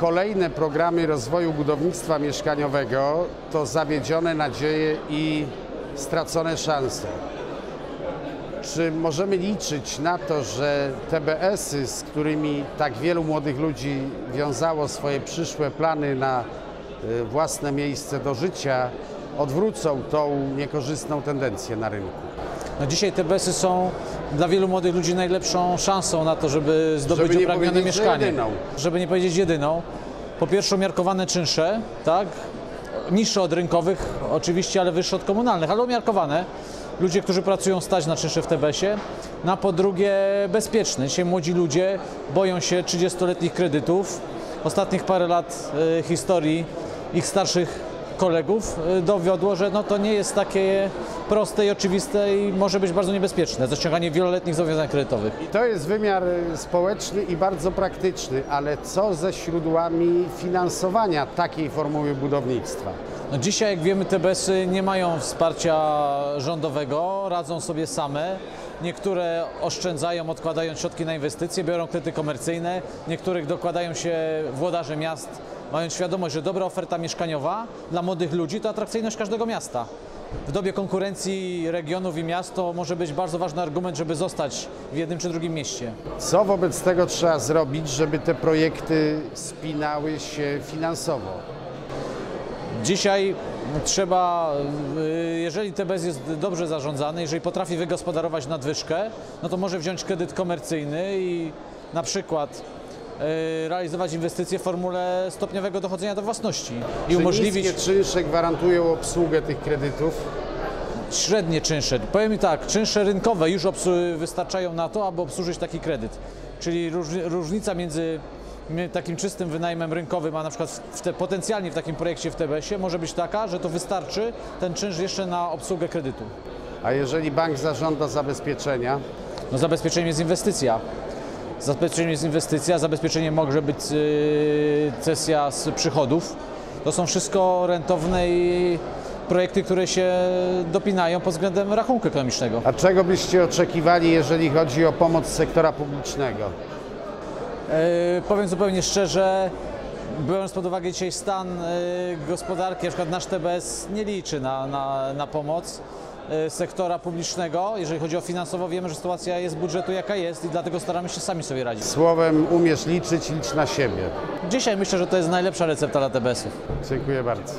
kolejne programy rozwoju budownictwa mieszkaniowego to zawiedzione nadzieje i stracone szanse. Czy możemy liczyć na to, że TBS-y, z którymi tak wielu młodych ludzi wiązało swoje przyszłe plany na y, własne miejsce do życia, odwrócą tą niekorzystną tendencję na rynku? No dzisiaj TBS-y są dla wielu młodych ludzi najlepszą szansą na to, żeby zdobyć Żeby upragnione mieszkanie. jedyną. Żeby nie powiedzieć jedyną. Po pierwsze umiarkowane czynsze, tak? Niższe od rynkowych oczywiście, ale wyższe od komunalnych, ale umiarkowane. Ludzie, którzy pracują stać na czynsze w TBS-ie. Na po drugie bezpieczne. Dzisiaj młodzi ludzie boją się 30-letnich kredytów. Ostatnich parę lat y, historii ich starszych kolegów y, dowiodło, że no to nie jest takie proste i oczywiste i może być bardzo niebezpieczne. Zaciąganie wieloletnich zobowiązań kredytowych. I to jest wymiar y, społeczny i bardzo praktyczny, ale co ze źródłami finansowania takiej formuły budownictwa? No dzisiaj, jak wiemy, TBS-y nie mają wsparcia rządowego, radzą sobie same. Niektóre oszczędzają, odkładają środki na inwestycje, biorą kredyty komercyjne, niektórych dokładają się włodarze miast, mając świadomość, że dobra oferta mieszkaniowa dla młodych ludzi to atrakcyjność każdego miasta. W dobie konkurencji regionów i miast to może być bardzo ważny argument, żeby zostać w jednym czy drugim mieście. Co wobec tego trzeba zrobić, żeby te projekty spinały się finansowo? Dzisiaj trzeba, y, jeżeli TBS jest dobrze zarządzany, jeżeli potrafi wygospodarować nadwyżkę, no to może wziąć kredyt komercyjny i na przykład realizować inwestycje w formule stopniowego dochodzenia do własności i Czy umożliwić niskie czynsze gwarantują obsługę tych kredytów? średnie czynsze. Powiem mi tak, czynsze rynkowe już wystarczają na to, aby obsłużyć taki kredyt. Czyli różni- różnica między mi- takim czystym wynajmem rynkowym, a na przykład w te, potencjalnie w takim projekcie w TBS-ie może być taka, że to wystarczy ten czynsz jeszcze na obsługę kredytu. A jeżeli bank zażąda zabezpieczenia, No zabezpieczeniem jest inwestycja. Zabezpieczeniem jest inwestycja, zabezpieczeniem może być yy, cesja z przychodów. To są wszystko rentowne i projekty, które się dopinają pod względem rachunku ekonomicznego. a czego byście oczekiwali, jeżeli chodzi o pomoc sektora publicznego? E, powiem zupełnie szczerze, biorąc pod uwagę dzisiaj stan e, gospodarki, na przykład nasz TBS nie liczy na, na, na pomoc sektora publicznego. Jeżeli chodzi o finansowo, wiemy, że sytuacja jest budżetu jaka jest i dlatego staramy się sami sobie radzić. Słowem umiesz liczyć, licz na siebie. Dzisiaj myślę, że to jest najlepsza recepta dla TBS-ów. Dziękuję bardzo.